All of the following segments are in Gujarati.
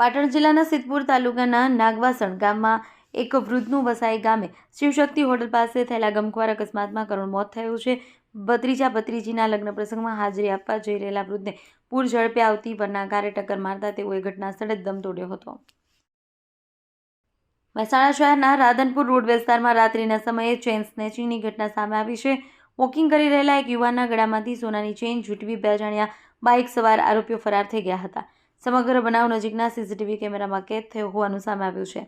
પાટણ જિલ્લાના સિદ્ધપુર તાલુકાના નાગવાસણ ગામમાં એક વૃદ્ધનું વસાઈ ગામે શિવશક્તિ હોટલ પાસે થયેલા ગમખ્વાર અકસ્માતમાં કરુણ મોત થયું છે. ભત્રીજા ભત્રીજીના લગ્ન પ્રસંગમાં હાજરી આપવા જઈ રહેલા વૃદ્ધને પૂર ઝડપે આવતી વરના કારે ટક્કર મારતા તેઓએ ઘટના સ્થળે દમ તોડ્યો હતો. મહેસાણા શહેરના રાધનપુર રોડ વિસ્તારમાં રાત્રિના સમયે ચેન સ્નેચિંગની ઘટના સામે આવી છે. વોકિંગ કરી રહેલા એક યુવાનના ગળામાંથી સોનાની ચેઇન ઝૂંટવી બે જાણ્યા બાઇક સવાર આરોપીઓ ફરાર થઈ ગયા હતા. સમગ્ર બનાવ નજીકના સીસીટીવી કેમેરામાં કેદ થયો હોવાનું સામે આવ્યું છે.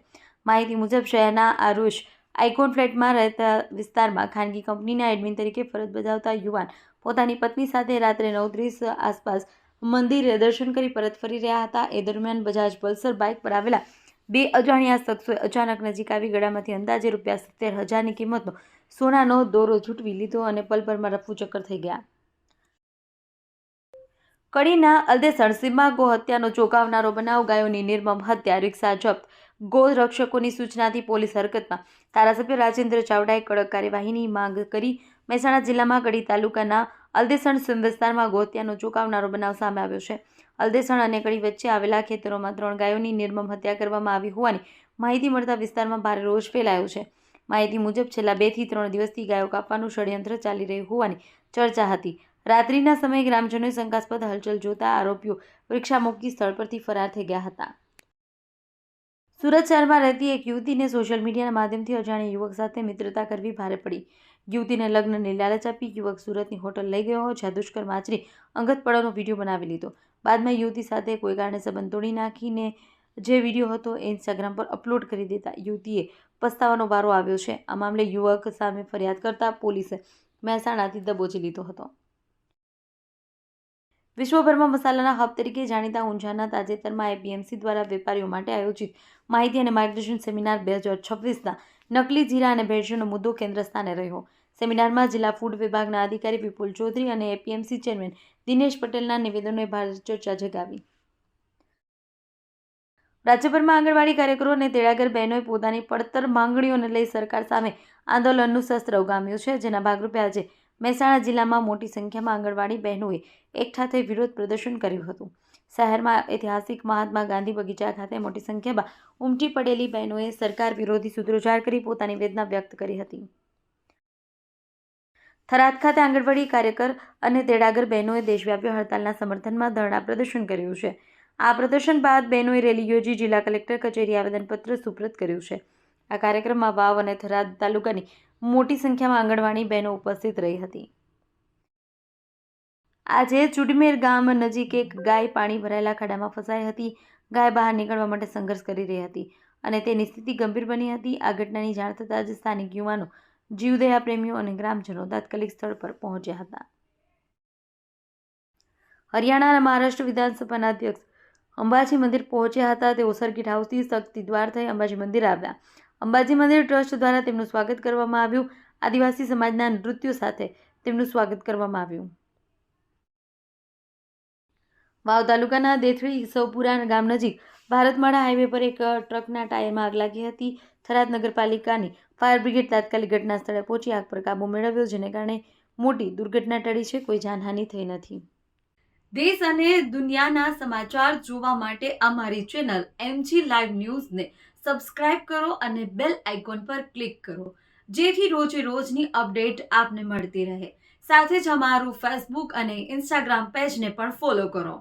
માહિતી મુજબ, શહેરના આરુષ આઇકોન ફ્લેટમાં રહેતા વિસ્તારમાં ખાનગી કંપનીના એડમિન તરીકે ફરજ બજાવતા યુવાન પોતાની પત્ની સાથે રાત્રે નવ ત્રીસ આસપાસ મંદિરે દર્શન કરી પરત ફરી રહ્યા હતા. એ દરમિયાન બજાજ પલ્સર બાઇક પર આવેલા બે અજાણ્યા શખ્સોએ અચાનક નજીક આવી ગળામાંથી અંદાજે રૂપિયા સિત્તેર હજારની કિંમતનો સોનાનો દોરો ઝૂંટવી લીધો અને પલભરમાં રફુ ચક્કર થઈ ગયા. કડીના અલદેસણ સીમા ગો હત્યાનો ચોંકાવનારો બનાવ ગાયોની નિર્મમ હત્યા, રિક્ષા જપ્ત ગો રક્ષકોની સૂચનાથી પોલીસ હરકતમાં. ધારાસભ્ય રાજેન્દ્ર ચાવડાએ કડક કાર્યવાહીની માંગ કરી મહેસાણા જિલ્લામાં કડી તાલુકાના અલદેસણ સીમ વિસ્તારમાં ગોહત્યાનો ચોંકાવનારો બનાવ સામે આવ્યો છે. અલદેસણ અને કડી વચ્ચે આવેલા ખેતરોમાં ત્રણ ગાયોની નિર્મમ હત્યા કરવામાં આવી હોવાની માહિતી મળતા વિસ્તારમાં ભારે રોષ ફેલાયો છે. માહિતી મુજબ છેલ્લા બેથી ત્રણ દિવસથી ગાયો કાપવાનું ષડયંત્ર ચાલી રહ્યું હોવાની ચર્ચા હતી. રાત્રિના સમયે ગ્રામજનોએ શંકાસ્પદ હલચલ જોતા આરોપીઓ રિક્ષા મૂકી સ્થળ પરથી ફરાર થઈ ગયા હતા. સુરત શહેરમાં રહેતી એક યુવતીને સોશિયલ મીડિયાના માધ્યમથી અજાણ્યા યુવક સાથે મિત્રતા કરવી ભારે પડી. યુવતીને લગ્નની લાલચ આપી યુવક સુરતની હોટલ લઈ ગયો જ્યાં દુષ્કર્મ આચરી અંગત પડાનો વીડિયો બનાવી લીધો. બાદમાં યુવતી સાથે કોઈ કારણે સંબંધ તોડી નાખીને જે વીડિયો હતો એ ઇન્સ્ટાગ્રામ પર અપલોડ કરી દેતા યુવતીએ પસ્તાવાનો વારો આવ્યો છે. આ મામલે યુવક સામે ફરિયાદ કરતા પોલીસે મહેસાણાથી દબોચી લીધો હતો. વિશ્વભરમાં મસાલાના હબ તરીકે જાણીતા ઊંઝાના તાજેતરમાં એપીએમસી દ્વારા વેપારીઓ માટે આયોજિત માહિતી અને માર્ગદર્શન સેમિનાર બે હજાર છવ્વીસના નકલી જીરા અને ભેળસેળનો મુદ્દો કેન્દ્ર સ્થાને રહ્યો. સેમિનારમાં જિલ્લા ફૂડ વિભાગના અધિકારી વિપુલ ચૌધરી અને એપીએમસી ચેરમેન દિનેશ પટેલના નિવેદનોએ ભારે ચર્ચા જગાવી. રાજ્યભરમાં આંગણવાડી કાર્યકરો અને તેડાગર બહેનોએ પોતાની પડતર માંગણીઓને લઈ સરકાર સામે આંદોલનનું શસ્ત્ર ઉગામ્યું છે. જેના ભાગરૂપે આજે મહેસાણા જિલ્લામાં મોટી સંખ્યામાં આંગણવાડી બહેનોએ એકઠા વિરોધ પ્રદર્શન કર્યું હતું. શહેરમાં ઐતિહાસિક મહાત્મા ગાંધી બગીચા ખાતે મોટી સંખ્યામાં ઉમટી પડેલી બહેનોએ સરકાર વિરોધી સૂત્રોચ્ચાર કરી, પોતાની વેદના વ્યક્ત કરી હતી. થરાદ ખાતે આંગણવાડી કાર્યકર અને તેડાગર બહેનોએ દેશવ્યાપી હડતાલના સમર્થનમાં ધરણા પ્રદર્શન કર્યું છે. આ પ્રદર્શન બાદ બહેનોએ રેલી યોજી જિલ્લા કલેક્ટર કચેરી આવેદનપત્ર સુપ્રત કર્યું છે. આ કાર્યક્રમમાં વાવ અને થરાદ તાલુકાની મોટી સંખ્યામાં આંગણવાડી બહેનો ઉપસ્થિત રહી હતી. આજે ચુડમેર ગામ નજીક એક ગાય પાણી ભરાયેલા ખાડામાં ફસાઈ હતી. ગાય બહાર નીકળવા માટે સંઘર્ષ કરી રહી હતી અને તેની સ્થિતિ ગંભીર બની હતી. આ ઘટનાની જાણ થતાં જ સ્થાનિક યુવાનો જીવદયા પ્રેમીઓ અને ગ્રામજનો તાત્કાલિક સ્થળ પર પહોંચ્યા હતા. હરિયાણા અને મહારાષ્ટ્ર વિધાનસભાના અધ્યક્ષ અંબાજી મંદિર પહોંચ્યા હતા. તેઓ સર્કિટ હાઉસથી શક્તિ દ્વાર થઈ અંબાજી મંદિર આવ્યા. અંબાજી મંદિર ટ્રસ્ટ દ્વારા તેમનું સ્વાગત કરવામાં આવ્યું. આદિવાસી સમાજના નૃત્યો સાથે તેમનું સ્વાગત કરવામાં આવ્યું. વાવ તાલુકાના દેથળી સૌપુરા ગામ નજીક ભારતમાળા હાઈવે પર એક ટ્રકના ટાયરમાં આગ લાગી હતી. થરાદ નગરપાલિકાની ફાયર બ્રિગેડ તાત્કાલિક ઘટના સ્થળે પહોંચી આગ પર કાબૂ મેળવ્યો, જેને કારણે મોટી દુર્ઘટના ટળી છે. કોઈ જાનહાનિ થઈ નથી. દેશ અને દુનિયાના સમાચાર જોવા માટે અમારી ચેનલ એમજી લાઈવ ન્યૂઝને સબસ્ક્રાઇબ કરો અને બેલ આઇકોન પર ક્લિક કરો, જેથી રોજે રોજની અપડેટ આપને મળતી રહે. સાથે જ અમારું ફેસબુક અને ઇન્સ્ટાગ્રામ પેજને પણ ફોલો કરો.